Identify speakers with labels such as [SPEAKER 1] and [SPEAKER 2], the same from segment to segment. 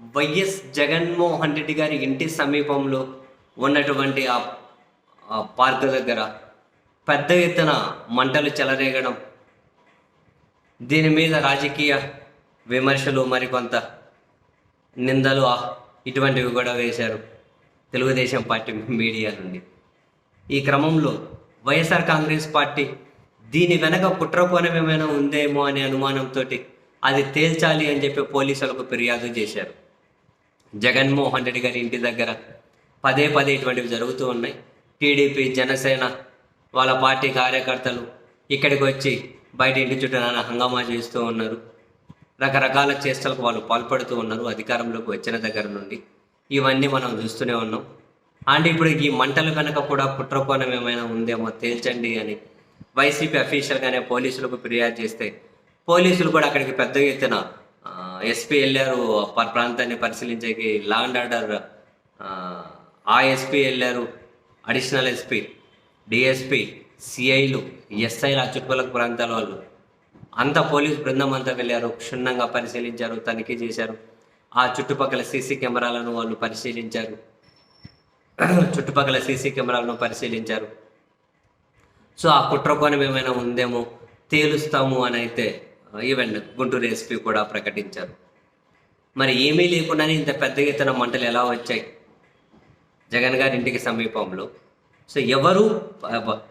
[SPEAKER 1] YS Jaganmohan Reddy గారి ఇంటి సమీపంలో ఉన్నటువంటి ఆ పార్క్ దగ్గర పెద్ద ఎత్తున మంటలు చెలరేగడం దీని మీద రాజకీయ విమర్శలు మరికొంత నిందలు ఇటువంటివి కూడా వేశారు తెలుగుదేశం పార్టీ మీడియా నుండి. ఈ క్రమంలో వైఎస్ఆర్ కాంగ్రెస్ పార్టీ దీని వెనక కుట్రకోణం ఏమైనా ఉందేమో అనే అనుమానంతో అది తేల్చాలి అని చెప్పి పోలీసులకు ఫిర్యాదు చేశారు. జగన్మోహన్ రెడ్డి గారి ఇంటి దగ్గర పదే పదే ఇటువంటివి జరుగుతూ ఉన్నాయి. టీడీపీ జనసేన వాళ్ళ పార్టీ కార్యకర్తలు ఇక్కడికి వచ్చి బయట ఇంటి చుట్టూ నానా హంగామా చేస్తూ ఉన్నారు. రకరకాల చేష్టలకు వాళ్ళు పాల్పడుతూ ఉన్నారు అధికారంలోకి వచ్చిన దగ్గర నుండి. ఇవన్నీ మనం చూస్తూనే ఉన్నాం. అండ్ ఇప్పుడు ఈ మంటలు కనుక కూడా కుట్రకోణం ఏమైనా ఉందేమో తేల్చండి అని వైసీపీ అఫీషియల్గానే పోలీసులకు ఫిర్యాదు చేస్తే పోలీసులు కూడా అక్కడికి పెద్ద ఎత్తున ఎస్పీ వెళ్ళారు ప్రాంతాన్ని పరిశీలించేకి లా అండ్ ఆర్డర్ ఆ ఎస్పీ వెళ్ళారు అడిషనల్ ఎస్పీ డిఎస్పీ సిఐలు ఎస్ఐలు ఆ చుట్టుపక్కల ప్రాంతాల వాళ్ళు. అంత పోలీస్ బృందం అంతా వెళ్ళారు క్షుణ్ణంగా పరిశీలించారు తనిఖీ చేశారు. ఆ చుట్టుపక్కల సీసీ కెమెరాలను వాళ్ళు పరిశీలించారు. చుట్టుపక్కల సీసీ కెమెరాలను పరిశీలించారు. సో ఆ కుట్రకోణం ఏమైనా ఉందేమో తేలుస్తాము అని అయితే ఈవెన్ గుంటూరు ఎస్పీ కూడా ప్రకటించారు. మరి ఏమీ లేకుండానే ఇంత పెద్ద ఎత్తున మంటలు ఎలా వచ్చాయి? జగన్ గారి ఇంటికి సమీపంలో. సో ఎవరు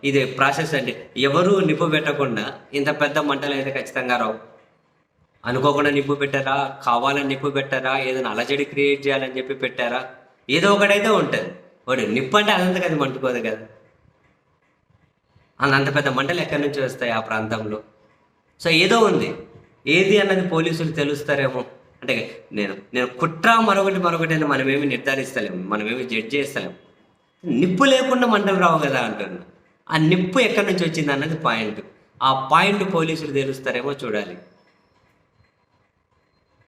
[SPEAKER 1] ఇది ప్రాసెస్ అండి. ఎవరు నిప్పు పెట్టకుండా ఇంత పెద్ద మంటలు అయితే ఖచ్చితంగా రావు. అనుకోకుండా నిప్పు పెట్టారా? కావాలని నిప్పు పెట్టారా? ఏదైనా అలజడి క్రియేట్ చేయాలని చెప్పి పెట్టారా? ఏదో ఒకటైతే ఉంటుంది. వాడు నిప్పు అంటే అదంతా కదా మంటుకోదు కదా. అంత పెద్ద మంటలు ఎక్కడి నుంచి వస్తాయి ఆ ప్రాంతంలో? సో ఏదో ఉంది. ఏది అన్నది పోలీసులు తెలుస్తారేమో. అంటే నేను నేను కుట్ర మరొకటి మరొకటి అని మనమేమి నిర్ధారిస్తలేము. మనమేమి జడ్జ్ చేస్తలేము. నిప్పు లేకుండా మంటలు రావు కదా అంటున్నా. ఆ నిప్పు ఎక్కడి నుంచి వచ్చింది అన్నది పాయింట్ ఆ పాయింట్ పోలీసులు తెలుస్తారేమో చూడాలి.